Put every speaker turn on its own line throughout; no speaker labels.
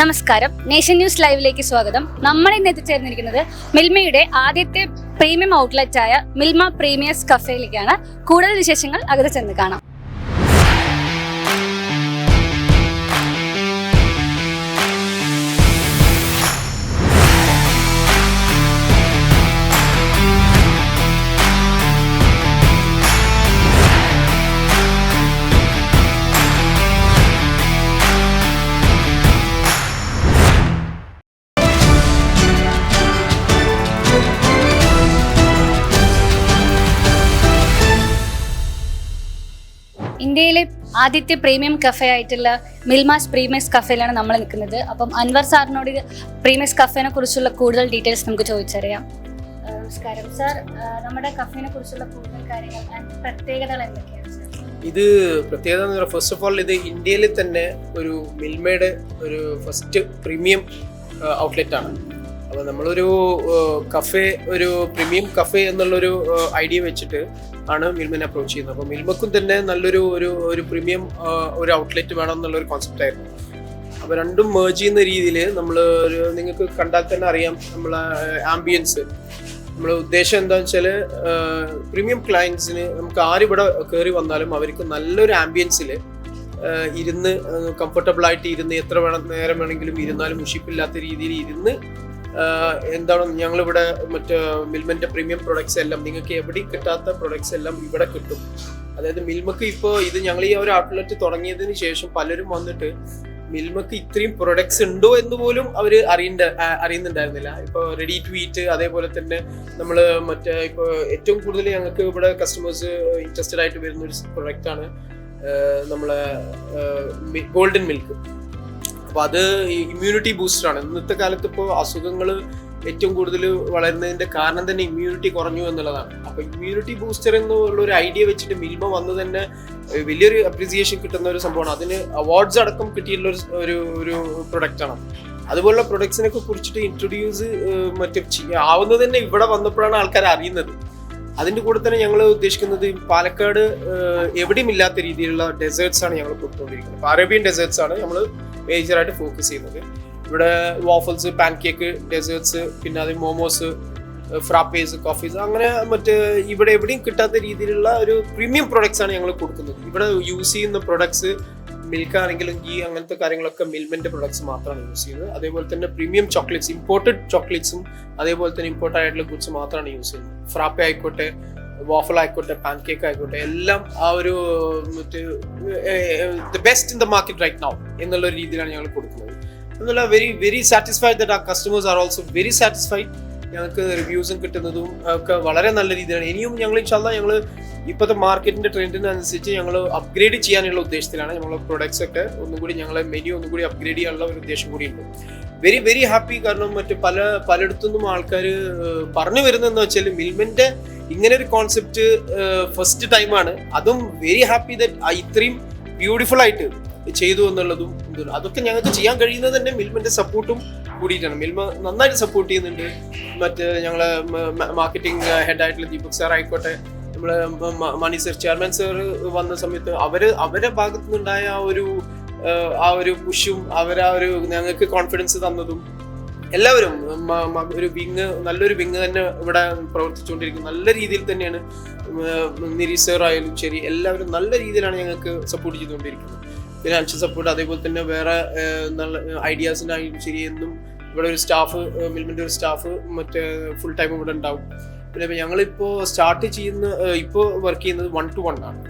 നമസ്കാരം. Nation news ലൈവിലേക്ക് സ്വാഗതം. നമ്മൾ ഇന്ന് എത്തിച്ചേർന്നിരിക്കുന്നത് മിൽമയുടെ ആദ്യത്തെ പ്രീമിയം ഔട്ട്ലെറ്റ് ആയ മിൽമ പ്രീമിയസ് കഫേയിലേക്കാണ്. കൂടുതൽ വിശേഷങ്ങൾ അകത്ത് ചെന്ന് കാണാം. ഇന്ത്യയിലെ ആദ്യത്തെ പ്രീമിയം കഫേ ആയിട്ടുള്ള മിൽമാസ് പ്രീമിയസ് കഫേയിലാണ് നമ്മൾ നിൽക്കുന്നത്. അപ്പം അൻവർ സാറിനോട് പ്രീമിയസ് കഫേനെ കുറിച്ചുള്ള കൂടുതൽ ഡീറ്റെയിൽസ് നമുക്ക് ചോദിച്ചറിയാം. നമസ്കാരം. സാർ നമ്മുടെ കഫേനെ കുറിച്ചുള്ള കൂടുതൽ കാര്യങ്ങൾ പ്രത്യേകതകൾ എന്തൊക്കെയാണ്
ഇത് പ്രത്യേകത എന്ന് പറഞ്ഞാൽ ഫസ്റ്റ് ഓഫ് ഓൾ ഇത് ഇന്ത്യയിൽ തന്നെ ഒരു മിൽമയുടെ ഒരു ഫസ്റ്റ് പ്രീമിയം ഔട്ട്ലെറ്റ് ആണ്. അപ്പോൾ നമ്മളൊരു കഫേ ഒരു പ്രീമിയം കഫേ എന്നുള്ളൊരു ഐഡിയ വെച്ചിട്ട് ആണ് മിൽമനെ അപ്രോച്ച് ചെയ്യുന്നത്. അപ്പോൾ മിൽമക്കും തന്നെ നല്ലൊരു ഒരു ഒരു പ്രീമിയം ഒരു ഔട്ട്ലെറ്റ് വേണം എന്നുള്ളൊരു കോൺസെപ്റ്റ് ആയിരുന്നു. അപ്പോൾ രണ്ടും മേർജ് ചെയ്യുന്ന രീതിയിൽ നമ്മൾ ഒരു നിങ്ങൾക്ക് കണ്ടാൽ തന്നെ അറിയാം നമ്മളെ ആംബിയൻസ് നമ്മൾ ഉദ്ദേശം എന്താണെന്ന് വെച്ചാൽ പ്രീമിയം ക്ലയൻസിന് നമുക്ക് ആരിവിടെ കയറി വന്നാലും അവർക്ക് നല്ലൊരു ആംബിയൻസിൽ ഇരുന്ന് കംഫർട്ടബിൾ ആയിട്ട് ഇരുന്ന് എത്ര വേണം നേരം വേണമെങ്കിലും ഇരുന്നാലും മുഷിപ്പില്ലാത്ത രീതിയിൽ ഇരുന്ന് എന്താണ് ഞങ്ങളിവിടെ മറ്റേ മിൽമന്റെ പ്രീമിയം പ്രൊഡക്ട്സ് എല്ലാം നിങ്ങൾക്ക് എവിടെയും കിട്ടാത്ത പ്രൊഡക്ട്സ് എല്ലാം ഇവിടെ കിട്ടും. അതായത് മിൽമക്ക് ഇപ്പോൾ ഇത് ഞങ്ങൾ ഈ ഒരു ഔട്ട്ലെറ്റ് തുടങ്ങിയതിന് ശേഷം പലരും വന്നിട്ട് മിൽമക്ക് ഇത്രയും പ്രൊഡക്ട്സ് ഉണ്ടോ എന്ന് പോലും അവർ അറിയണ്ട അറിയുന്നുണ്ടായിരുന്നില്ല. ഇപ്പോൾ റെഡി ടു ഈറ്റ് അതേപോലെ തന്നെ നമ്മൾ മറ്റേ ഇപ്പോൾ ഏറ്റവും കൂടുതൽ ഞങ്ങൾക്ക് ഇവിടെ കസ്റ്റമേഴ്സ് ഇൻട്രസ്റ്റഡ് ആയിട്ട് വരുന്ന ഒരു പ്രൊഡക്റ്റാണ് നമ്മളെ ഗോൾഡൻ മിൽക്ക് അപ്പോൾ അത് ഇമ്മ്യൂണിറ്റി ബൂസ്റ്ററാണ് ഇന്നത്തെ കാലത്ത് ഇപ്പോൾ അസുഖങ്ങൾ ഏറ്റവും കൂടുതൽ വളരുന്നതിന്റെ കാരണം തന്നെ ഇമ്മ്യൂണിറ്റി കുറഞ്ഞു എന്നുള്ളതാണ്. അപ്പൊ ഇമ്മ്യൂണിറ്റി ബൂസ്റ്റർ എന്നുള്ള ഒരു ഐഡിയ വെച്ചിട്ട് മിൽമ വന്ന് തന്നെ വലിയൊരു അപ്രീസിയേഷൻ കിട്ടുന്ന ഒരു സംഭവമാണ്. അതിന് അവാർഡ്സ് അടക്കം കിട്ടിയിട്ടുള്ള ഒരു ഒരു പ്രൊഡക്റ്റാണ് അതുപോലുള്ള പ്രൊഡക്ട്സിനെ കുറിച്ചിട്ട് ഇൻട്രൊഡ്യൂസ് മറ്റേ ആവുന്നത് തന്നെ ഇവിടെ വന്നപ്പോഴാണ് ആൾക്കാർ അറിയുന്നത്. അതിന്റെ കൂടെ തന്നെ ഞങ്ങൾ ഉദ്ദേശിക്കുന്നത് പാലക്കാട് എവിടെയും ഇല്ലാത്ത രീതിയിലുള്ള ഡെസേർട്സ് ആണ് ഞങ്ങൾ കൊടുത്തുകൊണ്ടിരിക്കുന്നത്. അറേബ്യൻ ഡെസേർട്സ് ആണ്. നമ്മൾ മേജറായിട്ട് ഫോക്കസ് ചെയ്യുന്നത്. ഇവിടെ വാഫൽസ് പാൻ കേക്ക് ഡെസേർട്സ് പിന്നെ അത് മോമോസ് ഫ്രാപ്പേസ് കോഫീസ് അങ്ങനെ മറ്റ് ഇവിടെ എവിടെയും കിട്ടാത്ത രീതിയിലുള്ള ഒരു പ്രീമിയം പ്രൊഡക്ട്സ് ആണ് ഞങ്ങൾ കൊടുക്കുന്നത്. ഇവിടെ യൂസ് ചെയ്യുന്ന പ്രൊഡക്ട്സ് മിൽക്ക് ആണെങ്കിലും ഗീ അങ്ങനത്തെ കാര്യങ്ങളൊക്കെ മിൽമന്റെ പ്രൊഡക്ട്സ് മാത്രമാണ് യൂസ് ചെയ്യുന്നത്. അതേപോലെ തന്നെ പ്രീമിയം ചോക്ലേറ്റ്സ് ഇമ്പോർട്ടഡ് ചോക്ലേറ്റ്സും അതേപോലെ തന്നെ ഇമ്പോർട്ടഡ് ആയിട്ടുള്ള ഗുഡ്സ് മാത്രമാണ് യൂസ് ചെയ്യുന്നത്. ഫ്രാപ്പെ ആയിക്കോട്ടെ വാഫിൾ ആയിക്കോട്ടെ പാൻ കേക്ക് ആയിക്കോട്ടെ എല്ലാം ആ ഒരു the best in the market right now എന്നുള്ള രീതിയിലാണ് ഞങ്ങൾ കൊടുക്കുന്നത്. എന്നുള്ള വെരി വെരി സാറ്റിസ്ഫൈഡ് ദറ്റ് ആ customers are also very satisfied ഞങ്ങൾക്ക് റിവ്യൂസും കിട്ടുന്നതും ഒക്കെ വളരെ നല്ല രീതിയിലാണ്. ഇനിയും ഞങ്ങൾ ഇൻഷാല്ല ഞങ്ങൾ ഇപ്പോഴത്തെ മാർക്കറ്റിന്റെ ട്രെൻഡിനനുസരിച്ച് ഞങ്ങൾ അപ്ഗ്രേഡ് ചെയ്യാനുള്ള ഉദ്ദേശത്തിലാണ് ഞങ്ങൾ പ്രൊഡക്ട്സ് ഒക്കെ ഒന്നും കൂടി ഞങ്ങളെ മെനു ഒന്നും കൂടി അപ്ഗ്രേഡ് ചെയ്യാനുള്ള ഒരു ഉദ്ദേശം കൂടി ഉണ്ട്. വെരി വെരി ഹാപ്പി കാരണം മറ്റ് പല പലയിടത്തുനിന്നും ആൾക്കാർ പറഞ്ഞു വരുന്നതെന്ന് വെച്ചാൽ മിൽമിന്റെ ഇങ്ങനെ ഒരു കോൺസെപ്റ്റ് ഫസ്റ്റ് ടൈമാണ് അതും വെരി ഹാപ്പി ദറ്റ് ഇത്രയും ബ്യൂട്ടിഫുൾ ആയിട്ട് ചെയ്തു എന്നുള്ളതും അതൊക്കെ ഞങ്ങൾക്ക് ചെയ്യാൻ കഴിയുന്നത് തന്നെ മിൽമന്റെ സപ്പോർട്ടും കൂടിയിട്ടാണ്. മിൽമ നന്നായിട്ട് സപ്പോർട്ട് ചെയ്യുന്നുണ്ട്. മറ്റ് ഞങ്ങളെ മാർക്കറ്റിംഗ് ഹെഡ് ആയിട്ടുള്ള ദീപക് സാർ ആയിക്കോട്ടെ നമ്മളെ മണി സർ ചെയർമാൻ സർ വന്ന സമയത്ത് അവർ അവരെ ഭാഗത്തു നിന്നുണ്ടായ ആ ഒരു ആ ഒരു പുഷും അവരാ ഒരു ഞങ്ങൾക്ക് കോൺഫിഡൻസ് തന്നതും എല്ലാവരും ഒരു വിങ് നല്ലൊരു വിങ് തന്നെ ഇവിടെ പ്രവർത്തിച്ചുകൊണ്ടിരിക്കും നല്ല രീതിയിൽ തന്നെയാണ് നിരി സർ ആയാലും ശരി എല്ലാവരും നല്ല രീതിയിലാണ് ഞങ്ങൾക്ക് സപ്പോർട്ട് ചെയ്തുകൊണ്ടിരിക്കുന്നത്. ഫിനാൻഷ്യൽ സപ്പോർട്ട് അതേപോലെ തന്നെ വേറെ നല്ല ഐഡിയാസിനായാലും ശരി എന്നും ഇവിടെ ഒരു സ്റ്റാഫ് മിൽമിന്റെ ഒരു സ്റ്റാഫ് മറ്റേ ഫുൾ ടൈം ഇവിടെ ഉണ്ടാവും. പിന്നെ ഞങ്ങളിപ്പോൾ ഞങ്ങളിപ്പോ സ്റ്റാർട്ട് ചെയ്യുന്ന ഇപ്പോൾ ഇപ്പോ വർക്ക് ചെയ്യുന്നത് വൺ ടു വൺ ആണ്.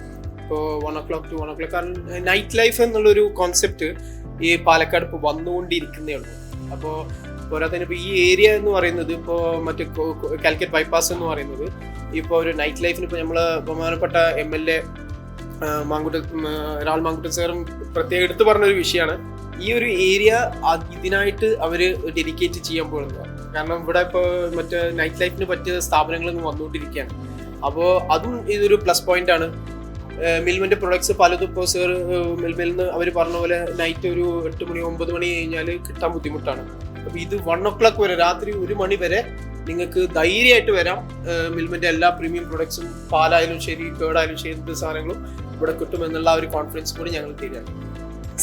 ഇപ്പോൾ one o'clock two one o'clock കാരണം നൈറ്റ് ലൈഫ് എന്നുള്ളൊരു കോൺസെപ്റ്റ് ഈ പാലക്കാട് ഇപ്പോൾ വന്നുകൊണ്ടിരിക്കുന്നേ ഉള്ളൂ. അപ്പോൾ പോരാത്തതിന് ഇപ്പോൾ ഈ ഏരിയ എന്ന് പറയുന്നത് ഇപ്പോൾ മറ്റേ കാലിക്കറ്റ് ബൈപ്പാസ് എന്ന് പറയുന്നത് ഇപ്പോൾ ഒരു നൈറ്റ് ലൈഫിന് ഇപ്പോൾ നമ്മൾ ബഹുമാനപ്പെട്ട എം എൽ എ മാങ്കുട്ട രാഹുൽ മാങ്കുട്ടൻ സാറും പ്രത്യേകം എടുത്തു പറഞ്ഞ ഒരു വിഷയമാണ് ഈ ഒരു ഏരിയ ഇതിനായിട്ട് അവർ ഡെഡിക്കേറ്റ് ചെയ്യാൻ പോകുന്നത്. കാരണം ഇവിടെ ഇപ്പോൾ മറ്റേ നൈറ്റ് ലൈഫിന് പറ്റിയ സ്ഥാപനങ്ങൾ ഇങ്ങ് വന്നുകൊണ്ടിരിക്കുകയാണ്. അപ്പോൾ അതും ഇതൊരു പ്ലസ് പോയിന്റ് ആണ്. മിൽമിന്റെ പ്രൊഡക്ട്സ് പലതും ഇപ്പോൾ സർ മിൽമിൽ നിന്ന് അവർ പറഞ്ഞ പോലെ നൈറ്റ് ഒരു എട്ട് മണി ഒമ്പത് മണി കഴിഞ്ഞാൽ കിട്ടാൻ ബുദ്ധിമുട്ടാണ്. ഇത് വൺ ഒ ക്ലോക്ക് വരെ രാത്രി ഒരു മണി വരെ നിങ്ങൾക്ക് ധൈര്യമായിട്ട് വരാം. മിൽമിന്റെ എല്ലാ പ്രീമിയം പ്രൊഡക്ട്സും പാലായാലും ശരി കേടായാലും ശരി എന്ത് സാധനങ്ങളും ഇവിടെ കിട്ടും എന്നുള്ള ഒരു കോൺഫിഡൻസ് കൂടി ഞങ്ങൾ തരികയാണ്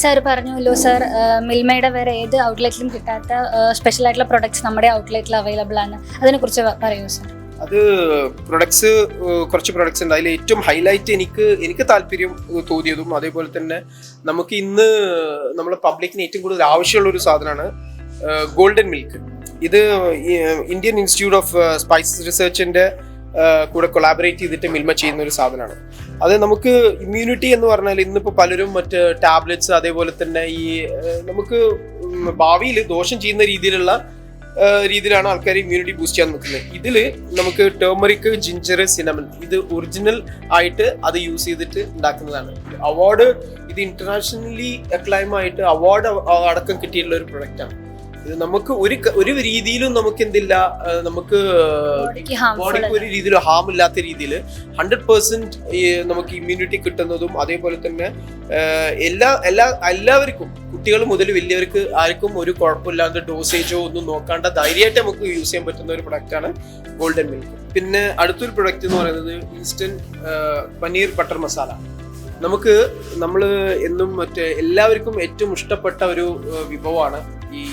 സാർ പറഞ്ഞല്ലോ സാർ മിൽമയുടെ വേറെ ഏത് ഔട്ട്ലെറ്റിലും കിട്ടാത്ത സ്പെഷ്യൽ ആയിട്ടുള്ള പ്രൊഡക്ട്സ് നമ്മുടെ ഔട്ട്ലെറ്റിൽ അവൈലബിൾ ആണ്. അതിനെക്കുറിച്ച് കുറിച്ച് പറയൂ സാർ
അത് പ്രൊഡക്ട്സ് കുറച്ച് പ്രൊഡക്ട്സ് ഉണ്ട്. അതിൽ ഏറ്റവും ഹൈലൈറ്റ് എനിക്ക് എനിക്ക് താല്പര്യം തോന്നിയതും അതേപോലെ തന്നെ നമുക്ക് ഇന്ന് നമ്മുടെ പബ്ലിക്കിന് ഏറ്റവും കൂടുതൽ ആവശ്യമുള്ള ഒരു സാധനമാണ് ഗോൾഡൻ മിൽക്ക്. ഇത് ഇന്ത്യൻ ഇൻസ്റ്റിറ്റ്യൂട്ട് ഓഫ് സ്പൈസസ് റിസർച്ചിന്റെ കൂടെ കൊളാബറേറ്റ് ചെയ്തിട്ട് മിൽമ ചെയ്യുന്ന ഒരു സാധനമാണ്. അത് നമുക്ക് ഇമ്മ്യൂണിറ്റി എന്ന് പറഞ്ഞാൽ ഇന്നിപ്പോൾ പലരും മറ്റ് ടാബ്ലറ്റ്സ് അതേപോലെ തന്നെ ഈ നമുക്ക് ഭാവിയിൽ ദോഷം ചെയ്യുന്ന രീതിയിലുള്ള രീതിയിലാണ് ആൾക്കാർ ഇമ്മ്യൂണിറ്റി ബൂസ്റ്റ് ചെയ്യാൻ നിൽക്കുന്നത്. ഇതിൽ നമുക്ക് ടേമറിക് ജിഞ്ചർ സിനമൻ ഇത് ഒറിജിനൽ ആയിട്ട് അത് യൂസ് ചെയ്തിട്ട് ഉണ്ടാക്കുന്നതാണ്. അവാർഡ് ഇത് ഇന്റർനാഷണലി അക്ലൈമായിട്ട് അവാർഡ് അടക്കം കിട്ടിയിട്ടുള്ള ഒരു പ്രൊഡക്റ്റ് ആണ്. ഇത് നമുക്ക് ഒരു ഒരു രീതിയിലും നമുക്ക് എന്തില്ല നമുക്ക്
ബോഡിക്ക്
ഒരു രീതിയിലും ഹാം ഇല്ലാത്ത രീതിയിൽ ഹൺഡ്രഡ് പേഴ്സെന്റ് നമുക്ക് ഇമ്മ്യൂണിറ്റി കിട്ടുന്നതും അതേപോലെ തന്നെ എല്ലാ എല്ലാ എല്ലാവർക്കും കുട്ടികൾ മുതൽ വലിയവർക്ക് ആർക്കും ഒരു കുഴപ്പമില്ലാത്ത ഡോസേജോ ഒന്നും നോക്കാണ്ട ധൈര്യമായിട്ട് നമുക്ക് യൂസ് ചെയ്യാൻ പറ്റുന്ന ഒരു പ്രൊഡക്റ്റാണ് ഗോൾഡൻ മിൽക്ക് പിന്നെ അടുത്തൊരു പ്രൊഡക്റ്റ് എന്ന് പറയുന്നത് ഇൻസ്റ്റന്റ് പനീർ ബട്ടർ മസാല നമുക്ക് നമ്മൾ എന്നും മറ്റേ എല്ലാവർക്കും ഏറ്റവും ഇഷ്ടപ്പെട്ട ഒരു വിഭവമാണ് ഈ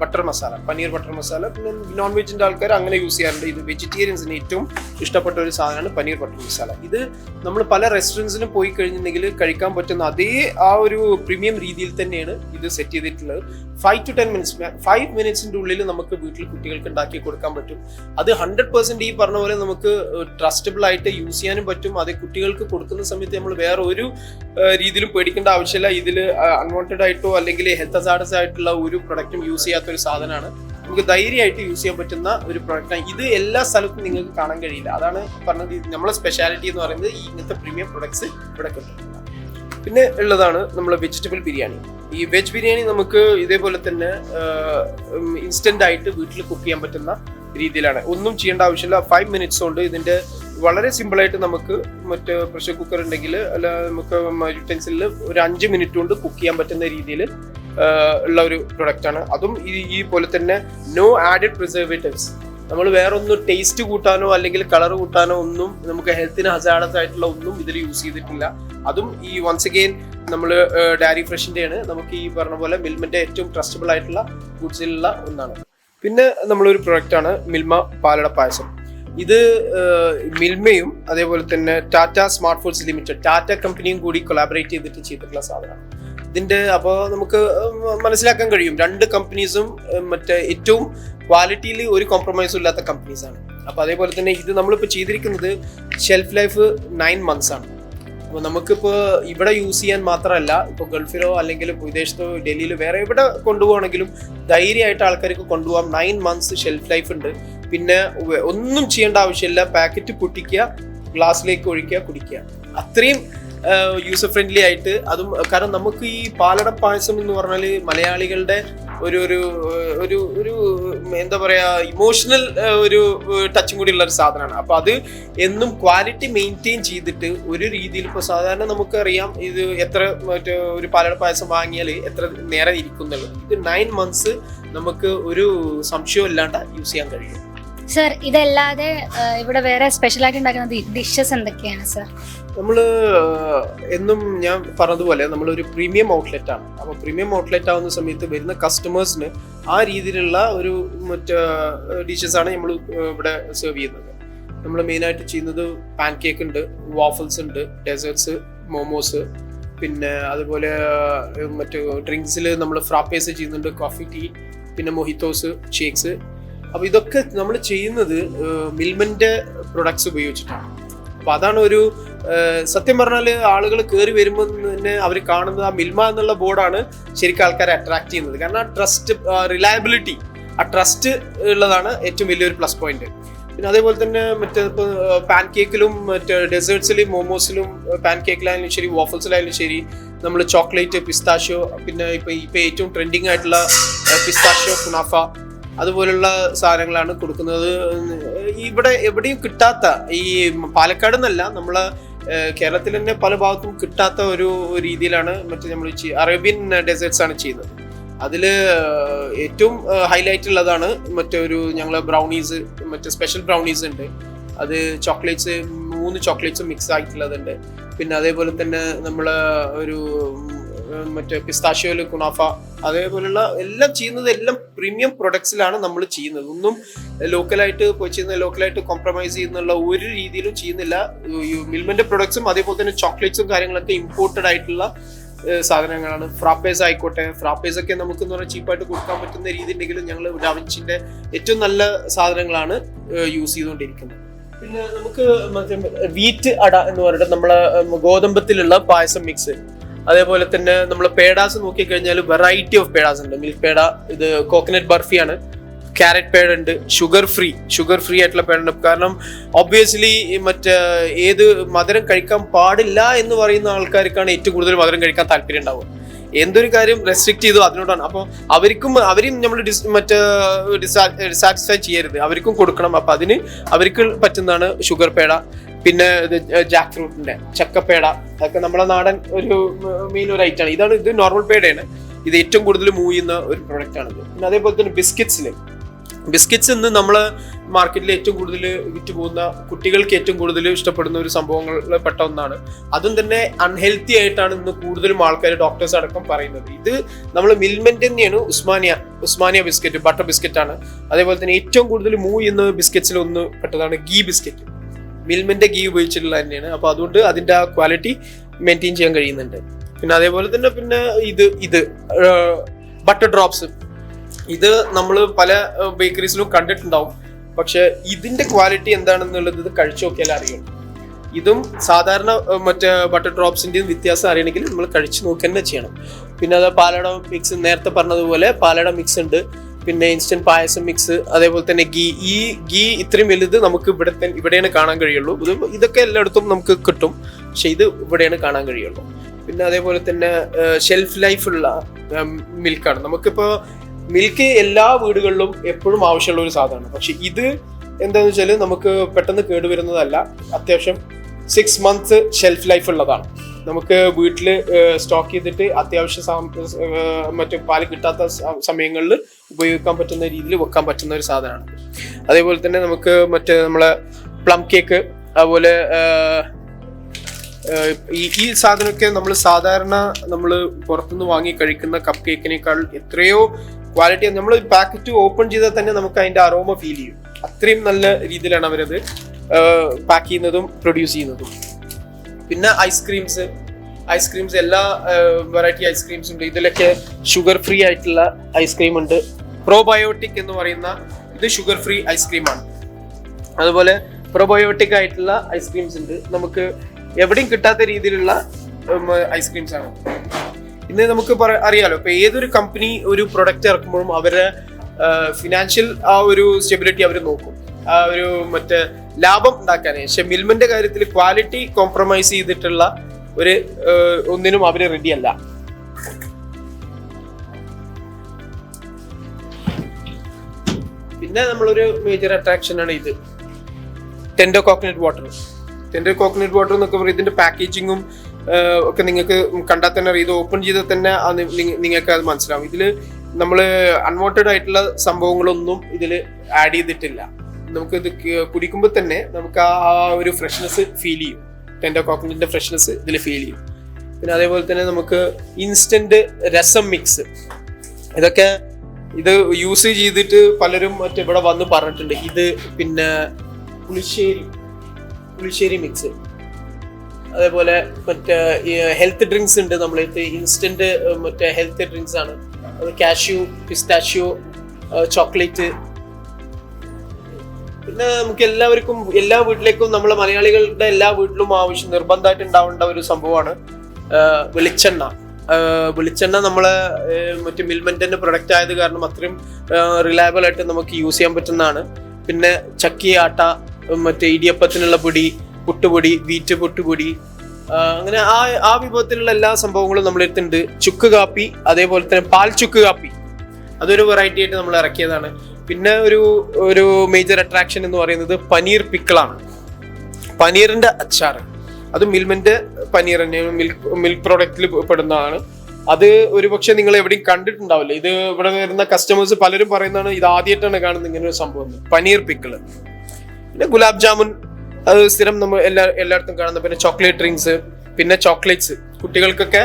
ബട്ടർ മസാല പനീർ ബട്ടർ മസാല പിന്നെ നോൺ വെജിന്റെ ആൾക്കാർ അങ്ങനെ യൂസ് ചെയ്യാറുണ്ട്. ഇത് വെജിറ്റേറിയൻസിന് ഏറ്റവും ഇഷ്ടപ്പെട്ട ഒരു സാധനമാണ് പനീർ ബട്ടർ മസാല. ഇത് നമ്മൾ പല റെസ്റ്റോറന്റ്സിലും പോയി കഴിഞ്ഞിട്ടുണ്ടെങ്കിൽ കഴിക്കാൻ പറ്റുന്ന അതേ ആ ഒരു പ്രീമിയം രീതിയിൽ തന്നെയാണ് ഇത് സെറ്റ് ചെയ്തിട്ടുള്ളത്. Five to ten minutes five മിനിറ്റ്സിന്റെ ഉള്ളിൽ നമുക്ക് വീട്ടിൽ കുട്ടികൾക്ക് ഉണ്ടാക്കി കൊടുക്കാൻ പറ്റും. അത് ഹൺഡ്രഡ് പെർസെന്റ് ഈ പറഞ്ഞ പോലെ നമുക്ക് ട്രസ്റ്റബിൾ ആയിട്ട് യൂസ് ചെയ്യാനും പറ്റും. അത് കുട്ടികൾക്ക് കൊടുക്കുന്ന സമയത്ത് നമ്മൾ വേറെ ഒരു രീതിയിലും പേടിക്കേണ്ട ആവശ്യമില്ല. ഇതിൽ അൺവാണ്ടഡ് ആയിട്ടോ അല്ലെങ്കിൽ ഹെൽത്ത് അസാഡസ് ആയിട്ടുള്ള ഒരു പ്രൊഡക്റ്റും യൂസ് ചെയ്യാത്ത ഒരു സാധനമാണ്. നമുക്ക് ധൈര്യമായിട്ട് യൂസ് ചെയ്യാൻ പറ്റുന്ന ഒരു പ്രൊഡക്റ്റാണ് ഇത് എല്ലാ സ്ഥലത്തും നിങ്ങൾക്ക് കാണാൻ കഴിയില്ല. അതാണ് പറഞ്ഞത് നമ്മളെ സ്പെഷ്യാലിറ്റി എന്ന് പറയുന്നത് ഈ ഇങ്ങനത്തെ പ്രീമിയം പ്രൊഡക്ട്സ് ഇവിടെ കിട്ടും പിന്നെ ഉള്ളതാണ് നമ്മളെ വെജിറ്റബിൾ ബിരിയാണി. ഈ വെജ് ബിരിയാണി നമുക്ക് ഇതേപോലെ തന്നെ ഇൻസ്റ്റന്റ് ആയിട്ട് വീട്ടിൽ കുക്ക് ചെയ്യാൻ പറ്റുന്ന രീതിയിലാണ്. ഒന്നും ചെയ്യേണ്ട ആവശ്യമില്ല. ഫൈവ് മിനിറ്റ്സ് കൊണ്ട് ഇതിന്റെ വളരെ സിമ്പിളായിട്ട് നമുക്ക് മറ്റ് പ്രഷർ കുക്കർ ഉണ്ടെങ്കിൽ അല്ല നമുക്ക് യുട്ടൻസിലിൽ ഒരു അഞ്ച് മിനിറ്റ് കൊണ്ട് കുക്ക് ചെയ്യാൻ പറ്റുന്ന രീതിയിൽ ഉള്ള ഒരു പ്രൊഡക്റ്റ് ആണ്. അതും ഈ ഈ പോലെ തന്നെ നോ ആഡഡ് പ്രിസർവേറ്റീവ്സ് നമ്മൾ വേറെ ഒന്നും ടേസ്റ്റ് കൂട്ടാനോ അല്ലെങ്കിൽ കളർ കൂട്ടാനോ ഒന്നും നമുക്ക് ഹെൽത്തിന് ഹസാഡസ് ആയിട്ടുള്ള ഒന്നും ഇതിൽ യൂസ് ചെയ്തിട്ടില്ല. അതും ഈ വൺസ് അഗെയിൻ നമ്മൾ ഡയറി ഫ്രഷിന്റെ ആണ്. നമുക്ക് ഈ പറഞ്ഞ പോലെ മിൽമിന്റെ ഏറ്റവും ട്രസ്റ്റബിൾ ആയിട്ടുള്ള ഫുഡ്സിലുള്ള ഒന്നാണ്. പിന്നെ നമ്മളൊരു പ്രൊഡക്റ്റാണ് മിൽമ പാലട പായസം. ഇത് മിൽമയും അതേപോലെ തന്നെ Tata smart foods limited Tata കമ്പനിയും കൂടി കൊളാബറേറ്റ് ചെയ്തിട്ട് ചെയ്തിട്ടുള്ള സാധനമാണ്. ഇതിന്റെ അപ്പോൾ നമുക്ക് മനസ്സിലാക്കാൻ കഴിയും. രണ്ട് കമ്പനീസും മറ്റേ ഏറ്റവും ക്വാളിറ്റിയിൽ ഒരു കോംപ്രമൈസും ഇല്ലാത്ത കമ്പനീസ് ആണ്. അപ്പൊ അതേപോലെ തന്നെ ഇത് നമ്മളിപ്പോൾ ചെയ്തിരിക്കുന്നത് ഷെൽഫ് ലൈഫ് നയൻ മന്ത്സ് ആണ്. അപ്പോൾ നമുക്കിപ്പോൾ ഇവിടെ യൂസ് ചെയ്യാൻ മാത്രമല്ല ഇപ്പോൾ ഗൾഫിലോ അല്ലെങ്കിൽ വിദേശത്തോ ഡൽഹിയിലോ വേറെ എവിടെ കൊണ്ടുപോകണമെങ്കിലും ധൈര്യമായിട്ട് ആൾക്കാർക്ക് കൊണ്ടുപോകാം. നയൻ മന്ത്സ് ഷെൽഫ് ലൈഫ് ഉണ്ട്. പിന്നെ ഒന്നും ചെയ്യേണ്ട ആവശ്യമില്ല. പാക്കറ്റ് പൊട്ടിക്കുക ഗ്ലാസ്സിലേക്ക് ഒഴിക്കുക കുടിക്കുക. അത്രയും യൂസർ ഫ്രണ്ട്ലി ആയിട്ട് അതും കാരണം നമുക്ക് ഈ പാലട പായസം എന്ന് പറഞ്ഞാൽ മലയാളികളുടെ ഒരു ഒരു ഒരു ഒരു എന്താ പറയാ ഇമോഷണൽ ഒരു ടച്ചും കൂടി ഉള്ള ഒരു സാധനമാണ്. അപ്പൊ അത് എന്നും ക്വാളിറ്റി മെയിന്റെയിൻ ചെയ്തിട്ട് ഒരു രീതിയിൽ ഇപ്പോൾ സാധാരണ നമുക്കറിയാം ഇത് എത്ര മറ്റേ ഒരു പാലട പായസം വാങ്ങിയാൽ എത്ര നേരം ഇരിക്കുന്നുള്ളത് ഇത് നയൻ മന്ത്സ് നമുക്ക് ഒരു സംശയവും ഇല്ലാണ്ട് യൂസ് ചെയ്യാൻ കഴിയും.
സർ ഇതല്ലാതെ ഇവിടെ വേറെ സ്പെഷ്യൽ ആയിട്ട് ഉണ്ടാക്കുന്ന ഡിഷസ് എന്തൊക്കെയാണ് സർ
നമ്മൾ എന്നും ഞാൻ പറഞ്ഞതുപോലെ നമ്മളൊരു പ്രീമിയം ഔട്ട്ലെറ്റ് ആണ് അപ്പോൾ പ്രീമിയം ഔട്ട്ലെറ്റ് ആവുന്ന സമയത്ത് വരുന്ന കസ്റ്റമേഴ്സിന് ആ രീതിയിലുള്ള ഒരു മറ്റ് ഡിഷസ് ആണ് നമ്മൾ ഇവിടെ സെർവ് ചെയ്യുന്നത്. നമ്മൾ മെയിനായിട്ട് ചെയ്യുന്നത് പാൻ കേക്ക് ഉണ്ട് വാഫിൾസ് ഉണ്ട് ഡെസേർട്സ് മോമോസ് പിന്നെ അതുപോലെ മറ്റു ഡ്രിങ്ക്സിൽ നമ്മൾ ഫ്രാപ്പേസ് ചെയ്യുന്നുണ്ട് കോഫി ടീ പിന്നെ മൊഹിത്തോസ് ഷേക്സ് അപ്പോൾ ഇതൊക്കെ നമ്മൾ ചെയ്യുന്നത് മിൽമന്റെ പ്രൊഡക്ട്സ് ഉപയോഗിച്ചിട്ടാണ്. അപ്പോൾ അതാണ് ഒരു സത്യം പറഞ്ഞാൽ ആളുകൾ കയറി വരുമ്പോൾ തന്നെ അവർ കാണുന്നത് ആ മിൽമ എന്നുള്ള ബോർഡാണ് ശരിക്കും ആൾക്കാരെ അട്രാക്ട് ചെയ്യുന്നത്. കാരണം ആ ട്രസ്റ്റ് റിലയബിലിറ്റി ആ ട്രസ്റ്റ് ഉള്ളതാണ് ഏറ്റവും വലിയൊരു പ്ലസ് പോയിന്റ് പിന്നെ അതേപോലെ തന്നെ മറ്റേ ഇപ്പോൾ പാൻ കേക്കിലും മറ്റേ ഡെസേർട്സിലും മോമോസിലും പാൻ കേക്കിലായാലും ശരി വോഫൽസിലായാലും ശരി നമ്മൾ ചോക്ലേറ്റ് പിസ്താഷ്യോ പിന്നെ ഇപ്പൊ ഇപ്പൊ ഏറ്റവും ട്രെൻഡിങ് ആയിട്ടുള്ള പിസ്താഷ്യോ കുനാഫ അതുപോലുള്ള സാധനങ്ങളാണ് കൊടുക്കുന്നത്. ഇവിടെ എവിടെയും കിട്ടാത്ത ഈ പാലക്കാട് എന്നല്ല നമ്മളെ കേരളത്തിൽ തന്നെ പല ഭാഗത്തും കിട്ടാത്ത ഒരു രീതിയിലാണ് മറ്റേ നമ്മൾ അറേബ്യൻ ഡെസേർട്സ് ആണ് ചെയ്യുന്നത്. അതിൽ ഏറ്റവും ഹൈലൈറ്റ് ഉള്ളതാണ് മറ്റൊരു ഞങ്ങൾ ബ്രൗണീസ് മറ്റേ സ്പെഷ്യൽ ബ്രൗണീസ് ഉണ്ട്. അത് ചോക്ലേറ്റ്സ് മൂന്ന് ചോക്ലേറ്റ്സ് മിക്സ് ആയിട്ടുള്ളതുണ്ട്. പിന്നെ അതേപോലെ തന്നെ നമ്മൾ ഒരു മറ്റേ പിസ്താഷ്യോയിൽ കുണാഫ അതേപോലുള്ള എല്ലാം ചെയ്യുന്നത് എല്ലാം പ്രീമിയം പ്രൊഡക്ട്സിലാണ് നമ്മൾ ചെയ്യുന്നത്. ഒന്നും ലോക്കലായിട്ട് ചെയ്യുന്ന ലോക്കലായിട്ട് കോംപ്രമൈസ് ചെയ്യുന്നുള്ള ഒരു രീതിയിലും ചെയ്യുന്നില്ല. മിൽമന്റെ പ്രൊഡക്ട്സും അതേപോലെ തന്നെ ചോക്ലേറ്റ്സും കാര്യങ്ങളൊക്കെ ഇമ്പോർട്ടഡ് ആയിട്ടുള്ള സാധനങ്ങളാണ്. ഫ്രാപ്പേസ് ആയിക്കോട്ടെ ഫ്രാപ്പേസ് ഒക്കെ നമുക്ക് എന്ന് പറഞ്ഞാൽ ചീപ്പായിട്ട് കൊടുക്കാൻ പറ്റുന്ന രീതി ഉണ്ടെങ്കിലും ഞങ്ങൾ ഡാവിൻസിന്റെ ഏറ്റവും നല്ല സാധനങ്ങളാണ് യൂസ് ചെയ്തുകൊണ്ടിരിക്കുന്നത്. പിന്നെ നമുക്ക് വീറ്റ് അട എന്ന് പറഞ്ഞിട്ട് നമ്മളെ ഗോതമ്പത്തിലുള്ള പായസം മിക്സ് അതേപോലെ തന്നെ നമ്മൾ പേടാസ് നോക്കിക്കഴിഞ്ഞാൽ വെറൈറ്റി ഓഫ് പേടാസ് ഉണ്ട്. മിൽക്ക് പേട ഇത് കോക്കനട്ട് ബർഫിയാണ് ക്യാരറ്റ് പേട ഉണ്ട് ഷുഗർ ഫ്രീ ഷുഗർ ഫ്രീ ആയിട്ടുള്ള പേട ഉണ്ട്. കാരണം ഒബ്വിയസ്ലി മറ്റേ ഏത് മധുരം കഴിക്കാൻ പാടില്ല എന്ന് പറയുന്ന ആൾക്കാർക്കാണ് ഏറ്റവും കൂടുതൽ മധുരം കഴിക്കാൻ താല്പര്യം ഉണ്ടാവുക. എന്തൊരു കാര്യം റെസ്ട്രിക്ട് ചെയ്തു അതിനോടാണ്. അപ്പോൾ അവർക്കും അവരും നമ്മൾ ഡിസ് മറ്റേ ഡിസാറ്റിസ്ഫൈ ചെയ്യരുത്. അവർക്കും കൊടുക്കണം. അപ്പൊ അതിന് അവർക്ക് പറ്റുന്നതാണ് ഷുഗർ പേട. പിന്നെ ജാക്ക് ഫ്രൂട്ടിന്റെ ചക്കപ്പേട അതൊക്കെ നമ്മുടെ നാടൻ ഒരു മെയിൻ ഒരു ഐറ്റാണ് ഇതാണ് ഇത് നോർമൽ പേടയാണ്. ഇത് ഏറ്റവും കൂടുതൽ മൂവ് ചെയ്യുന്ന ഒരു പ്രൊഡക്റ്റ് ആണ് പിന്നെ അതേപോലെ തന്നെ ബിസ്ക്കറ്റ്സിൽ ബിസ്ക്കറ്റ്സ് ഇന്ന് നമ്മൾ മാർക്കറ്റിൽ ഏറ്റവും കൂടുതൽ വിറ്റ് പോകുന്ന കുട്ടികൾക്ക് ഏറ്റവും കൂടുതൽ ഇഷ്ടപ്പെടുന്ന ഒരു സംഭവങ്ങളിൽ പെട്ട ഒന്നാണ്. അതും തന്നെ അൺഹെൽത്തി ആയിട്ടാണ് ഇന്ന് കൂടുതലും ആൾക്കാർ ഡോക്ടേഴ്സ് അടക്കം പറയുന്നത്. ഇത് നമ്മൾ മിൽമെന്റ് തന്നെയാണ് Osmania Osmania biscuit butter biscuit ആണ് അതേപോലെ തന്നെ ഏറ്റവും കൂടുതൽ മൂവ് ചെയ്യുന്ന ബിസ്ക്കറ്റ്സിൽ ഒന്ന് പെട്ടതാണ് ഗീ ബിസ്ക്കറ്റ്. മിൽമിന്റെ ഗീ ഉപയോഗിച്ചിട്ടുള്ള തന്നെയാണ്. അപ്പോൾ അതുകൊണ്ട് അതിന്റെ ആ ക്വാളിറ്റി മെയിന്റെയിൻ ചെയ്യാൻ കഴിയുന്നുണ്ട്. പിന്നെ അതേപോലെ തന്നെ പിന്നെ ഇത് ഇത് ബട്ടർ ഡ്രോപ്സ് ഇത് നമ്മൾ പല ബേക്കറീസിലും കണ്ടിട്ടുണ്ടാവും. പക്ഷെ ഇതിന്റെ ക്വാളിറ്റി എന്താണെന്നുള്ളത് ഇത് കഴിച്ചു നോക്കിയാൽ അറിയുള്ളൂ ഇതും സാധാരണ മറ്റേ ബട്ടർ ഡ്രോപ്സിന്റെയും വ്യത്യാസം അറിയണമെങ്കിൽ നമ്മൾ കഴിച്ചു നോക്കുക തന്നെ ചെയ്യണം. പിന്നെ അത് പാലട മിക്സ് നേരത്തെ പറഞ്ഞതുപോലെ പാലട മിക്സ് ഉണ്ട്. പിന്നെ ഇൻസ്റ്റന്റ് പായസം മിക്സ് അതേപോലെ തന്നെ ഗീ ഈ ഗീ ഇത്രയും വലുത് നമുക്ക് ഇവിടെ ഇവിടെയാണ് കാണാൻ കഴിയുള്ളൂ. ഇത് ഇതൊക്കെ എല്ലായിടത്തും നമുക്ക് കിട്ടും. പക്ഷെ ഇത് ഇവിടെയാണ് കാണാൻ കഴിയുള്ളൂ. പിന്നെ അതേപോലെ തന്നെ ഷെൽഫ് ലൈഫുള്ള മിൽക്കാണ് നമുക്കിപ്പോ മിൽക്ക് എല്ലാ വീടുകളിലും എപ്പോഴും ആവശ്യമുള്ള ഒരു സാധനമാണ്. പക്ഷെ ഇത് എന്താന്ന് വെച്ചാൽ നമുക്ക് പെട്ടെന്ന് കേടുവരുന്നതല്ല. അത്യാവശ്യം സിക്സ് മന്ത്സ് ഷെൽഫ് ലൈഫ് ഉള്ളതാണ്. നമുക്ക് വീട്ടിൽ സ്റ്റോക്ക് ചെയ്തിട്ട് അത്യാവശ്യ മറ്റു പാൽ കിട്ടാത്ത സമയങ്ങളിൽ ഉപയോഗിക്കാൻ പറ്റുന്ന രീതിയിൽ വെക്കാൻ പറ്റുന്ന ഒരു സാധനമാണ്. അതേപോലെ തന്നെ നമുക്ക് മറ്റേ നമ്മളെ പ്ലം കേക്ക് അതുപോലെ ഈ സാധനമൊക്കെ നമ്മൾ സാധാരണ നമ്മൾ പുറത്തുനിന്ന് വാങ്ങി കഴിക്കുന്ന കപ്പ് കേക്കിനേക്കാൾ എത്രയോ ക്വാളിറ്റി നമ്മൾ പാക്കറ്റ് ഓപ്പൺ ചെയ്താൽ തന്നെ നമുക്ക് അതിന്റെ അറോമ ഫീൽ ചെയ്യും. അത്രയും നല്ല രീതിയിലാണ് അവരത് പാക്ക് ചെയ്യുന്നതും പ്രൊഡ്യൂസ് ചെയ്യുന്നതും. പിന്നെ ഐസ്ക്രീംസ് ഐസ്ക്രീംസ് എല്ലാ വെറൈറ്റി ഐസ്ക്രീംസ് ഉണ്ട്. ഇതിലൊക്കെ ഷുഗർ ഫ്രീ ആയിട്ടുള്ള ഐസ്ക്രീം ഉണ്ട്. പ്രോബയോട്ടിക് എന്ന് പറയുന്ന ഇത് ഷുഗർ ഫ്രീ ഐസ്ക്രീമാണ് അതുപോലെ പ്രോബയോട്ടിക് ആയിട്ടുള്ള ഐസ്ക്രീംസ് ഉണ്ട്. നമുക്ക് എവിടെയും കിട്ടാത്ത രീതിയിലുള്ള ഐസ്ക്രീംസ് ആണ്. ഇന്ന് നമുക്ക് അറിയാലോ ഇപ്പൊ ഏതൊരു കമ്പനി ഒരു പ്രൊഡക്റ്റ് ഇറക്കുമ്പോഴും അവരുടെ ഫിനാൻഷ്യൽ ആ ഒരു സ്റ്റെബിലിറ്റി അവർ നോക്കും. ഒരു മറ്റേ ലാഭം ഉണ്ടാക്കാൻ പക്ഷെ മിൽമിന്റെ കാര്യത്തിൽ ക്വാളിറ്റി കോംപ്രമൈസ് ചെയ്തിട്ടുള്ള ഒരു ഒന്നിനും അവർ റെഡി അല്ല. പിന്നെ നമ്മളൊരു മേജർ അട്രാക്ഷൻ ആണ് ഇത്. Tender coconut water tender coconut water എന്നൊക്കെ പറയുന്നത് ഇതിന്റെ പാക്കേജിങ്ങും ഒക്കെ നിങ്ങൾക്ക് കണ്ടാൽ തന്നെ. ഇത് ഓപ്പൺ ചെയ്താൽ തന്നെ നിങ്ങൾക്ക് അത് മനസ്സിലാവും. ഇതിൽ നമ്മൾ അൺവാണ്ടഡ് ആയിട്ടുള്ള സംഭവങ്ങളൊന്നും ഇതിൽ ആഡ് ചെയ്തിട്ടില്ല. നമുക്ക് ഇത് കുടിക്കുമ്പോൾ തന്നെ നമുക്ക് ആ ഒരു ഫ്രഷ്നെസ് ഫീൽ ചെയ്യും. ടെൻഡോ കോക്കനറ്റിന്റെ ഫ്രഷ്നെസ് ഇതിൽ ഫീൽ ചെയ്യും. പിന്നെ അതേപോലെ തന്നെ നമുക്ക് ഇൻസ്റ്റന്റ് രസം മിക്സ് ഇതൊക്കെ ഇത് യൂസ് ചെയ്തിട്ട് പലരും മറ്റേ ഇവിടെ വന്ന് പറഞ്ഞിട്ടുണ്ട്. ഇത് പിന്നെ പുളിശ്ശേരി പുളിശ്ശേരി മിക്സ് അതേപോലെ മറ്റേ ഹെൽത്ത് ഡ്രിങ്ക്സ് ഉണ്ട് നമ്മളത് ഇൻസ്റ്റന്റ് മറ്റേ ഹെൽത്ത് ഡ്രിങ്ക്സ് ആണ്. അത് കാഷ്യൂ പിസ്താഷ്യോ ചോക്ലേറ്റ് പിന്നെ നമുക്ക് എല്ലാവർക്കും എല്ലാ വീട്ടിലേക്കും നമ്മളെ മലയാളികളുടെ എല്ലാ വീട്ടിലും ആവശ്യം നിർബന്ധമായിട്ട് ഉണ്ടാവേണ്ട ഒരു സംഭവമാണ് വെളിച്ചെണ്ണ. വെളിച്ചെണ്ണ നമ്മളെ മറ്റു മിൽമെന്റിന്റെ പ്രൊഡക്റ്റ് ആയത് കാരണം അത്രയും റിലയബിൾ ആയിട്ട് നമുക്ക് യൂസ് ചെയ്യാൻ പറ്റുന്നതാണ്. പിന്നെ ചക്കി ആട്ട മറ്റേ ഇടിയപ്പത്തിനുള്ള പൊടി പുട്ടുപൊടി വീറ്റ് പുട്ടുപൊടി അങ്ങനെ ആ ആ വിഭവത്തിലുള്ള എല്ലാ സംഭവങ്ങളും നമ്മുടെ അടുത്തുണ്ട്. ചുക്ക് കാപ്പി അതേപോലെ തന്നെ പാൽ ചുക്ക് കാപ്പി. അതൊരു വെറൈറ്റി ആയിട്ട് നമ്മൾ ഇറക്കിയതാണ്. പിന്നെ ഒരു ഒരു മേജർ അട്രാക്ഷൻ എന്ന് പറയുന്നത് പനീർ പിക്കിളാണ്. പനീറിന്റെ അച്ചാർ അത് മിൽമിന്റെ പനീർ തന്നെ മിൽക്ക് മിൽക്ക് പ്രോഡക്റ്റിൽ പെടുന്നതാണ്. അത് ഒരുപക്ഷെ നിങ്ങൾ എവിടെയും കണ്ടിട്ടുണ്ടാവില്ല. ഇത് ഇവിടെ വരുന്ന കസ്റ്റമേഴ്സ് പലരും പറയുന്നതാണ് ഇത് ആദ്യമായിട്ടാണ് കാണുന്നത് ഇങ്ങനെ ഒരു സംഭവം പനീർ പിക്കിൾ. പിന്നെ ഗുലാബ് ജാമുൻ അത് സ്ഥിരം നമ്മൾ എല്ലാ എല്ലായിടത്തും കാണുന്ന പിന്നെ ചോക്ലേറ്റ് ഡ്രിങ്ക്സ് പിന്നെ ചോക്ലേറ്റ്സ്. കുട്ടികൾക്കൊക്കെ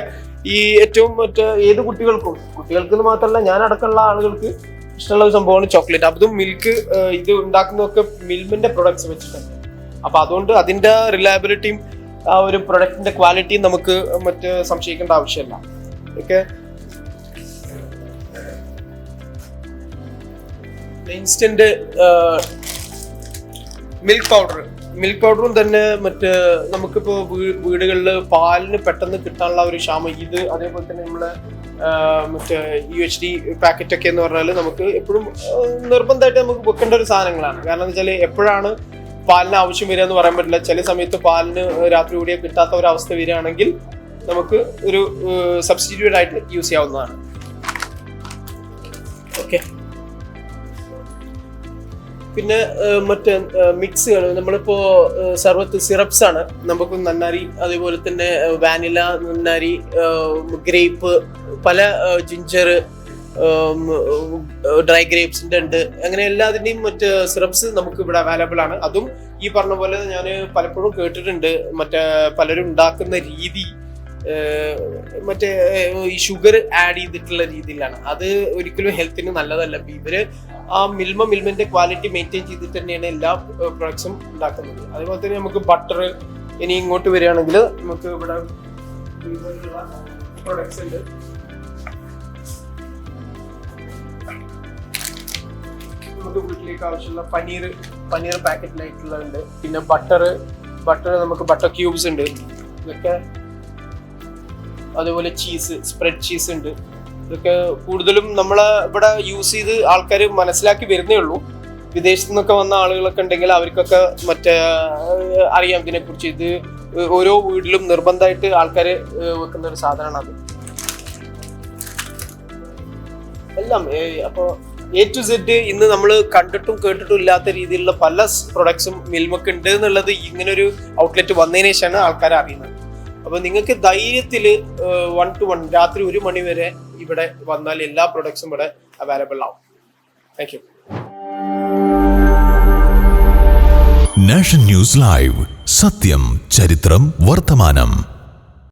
ഈ ഏറ്റവും മറ്റേ ഏത് കുട്ടികൾക്കും? കുട്ടികൾക്ക് മാത്രമല്ല ഞാൻ അടക്കമുള്ള ആളുകൾക്ക് ഇഷ്ടമുള്ള ഒരു സംഭവമാണ് ചോക്ലേറ്റ്. അതും മിൽക്ക് ഇത് ഉണ്ടാക്കുന്നതൊക്കെ മിൽമിന്റെ പ്രൊഡക്ട്സ് വെച്ചിട്ടാണ്. അപ്പൊ അതുകൊണ്ട് അതിന്റെ റിലയബിലിറ്റിയും ആ ഒരു പ്രൊഡക്റ്റിന്റെ ക്വാളിറ്റിയും നമുക്ക് മറ്റ് സംശയിക്കേണ്ട ആവശ്യമില്ല. Okay? Instant milk powder milk പൗഡറും തന്നെ മറ്റ് നമുക്കിപ്പോ വീടുകളിൽ പാലിന് പെട്ടെന്ന് കിട്ടാനുള്ള ഒരു ക്ഷാമം. ഇത് അതേപോലെ തന്നെ നമ്മൾ മറ്റേ യു എച്ച് ഡി പാക്കറ്റൊക്കെ എന്ന് പറഞ്ഞാൽ നമുക്ക് എപ്പോഴും നിർബന്ധമായിട്ട് നമുക്ക് വെക്കേണ്ട ഒരു സാധനങ്ങളാണ്. കാരണം എന്ന് വെച്ചാൽ എപ്പോഴാണ് പാലിന് ആവശ്യം വരിക എന്ന് പറയാൻ പറ്റില്ല. ചില സമയത്ത് പാലിന് രാത്രി കൂടിയ കിട്ടാത്ത ഒരു അവസ്ഥ വരികയാണെങ്കിൽ നമുക്ക് ഒരു സബ്സ്റ്റിറ്റ്യൂട്ട് ആയിട്ട് യൂസ് ചെയ്യാവുന്നതാണ്. ഓക്കെ പിന്നെ മറ്റേ മിക്സുകൾ നമ്മളിപ്പോൾ സർവത്ത് സിറപ്സ് ആണ്. നമുക്ക് നന്നാരി അതേപോലെ തന്നെ വാനില നന്നാരി ഗ്രേപ്പ് പല ജിഞ്ചർ ഡ്രൈ ഗ്രേപ്സിന്റെ ഉണ്ട്. അങ്ങനെ എല്ലാത്തിന്റെയും മറ്റ് സിറപ്സ് നമുക്ക് ഇവിടെ അവൈലബിൾ ആണ്. അതും ഈ പറഞ്ഞ പോലെ ഞാൻ പലപ്പോഴും കേട്ടിട്ടുണ്ട്. മറ്റേ പലരും ഉണ്ടാക്കുന്ന രീതി മറ്റേ ഈ ഷുഗർ ആഡ് ചെയ്തിട്ടുള്ള രീതിയിലാണ്. അത് ഒരിക്കലും ഹെൽത്തിന് നല്ലതല്ല. അപ്പൊ ഇവർ ആ മിൽമ മിൽമന്റെ ക്വാളിറ്റി മെയിന്റെയിൻ ചെയ്തിട്ട് തന്നെയാണ് എല്ലാ പ്രൊഡക്ട്സും ഉണ്ടാക്കുന്നത്. അതുപോലെ തന്നെ നമുക്ക് ബട്ടർ ഇനി ഇങ്ങോട്ട് വരികയാണെങ്കിൽ നമുക്ക് ഇവിടെ പ്രൊഡക്ട്സ് ഉണ്ട്. നമുക്ക് വീട്ടിലേക്ക് ആവശ്യമുള്ള പനീർ പനീർ പാക്കറ്റിലായിട്ടുള്ളതുണ്ട് പിന്നെ ബട്ടർ ബട്ടർ നമുക്ക് ബട്ടർ ക്യൂബ്സ് ഉണ്ട്. ഇതൊക്കെ അതുപോലെ ചീസ് സ്പ്രെഡ് ചീസ് ഉണ്ട്. ഇതൊക്കെ കൂടുതലും നമ്മൾ ഇവിടെ യൂസ് ചെയ്ത് ആൾക്കാർ മനസ്സിലാക്കി വരുന്നേ ഉള്ളൂ. വിദേശത്തു നിന്നൊക്കെ വന്ന ആളുകളൊക്കെ ഉണ്ടെങ്കിൽ അവർക്കൊക്കെ മറ്റേ അറിയാം ഇതിനെക്കുറിച്ച്. ഇത് ഓരോ വീട്ടിലും നിർബന്ധമായിട്ട് ആൾക്കാർ വെക്കുന്ന ഒരു സാധനമാണ് അത്. എല്ലാം അപ്പോൾ അപ്പൊ എ ടു സെഡ് ഇന്ന് നമ്മൾ കണ്ടിട്ടും കേട്ടിട്ടും ഇല്ലാത്ത രീതിയിലുള്ള പല പ്രൊഡക്ട്സും മിൽമക്ക് ഉണ്ട് എന്നുള്ളത് ഇങ്ങനെ ഒരു ഔട്ട്ലെറ്റ് വന്നതിന് ശേഷമാണ് ആൾക്കാർ അറിയുന്നത്. അപ്പോൾ നിങ്ങൾക്ക് ധൈര്യത്തിൽ വൺ ടു വൺ രാത്രി ഒരു മണി വരെ ഇവിടെ വന്നാൽ എല്ലാ പ്രൊഡക്ട്സും ഇവിടെ അവൈലബിൾ ആവും. Thank you
nation news live സത്യം ചരിത്രം വർത്തമാനം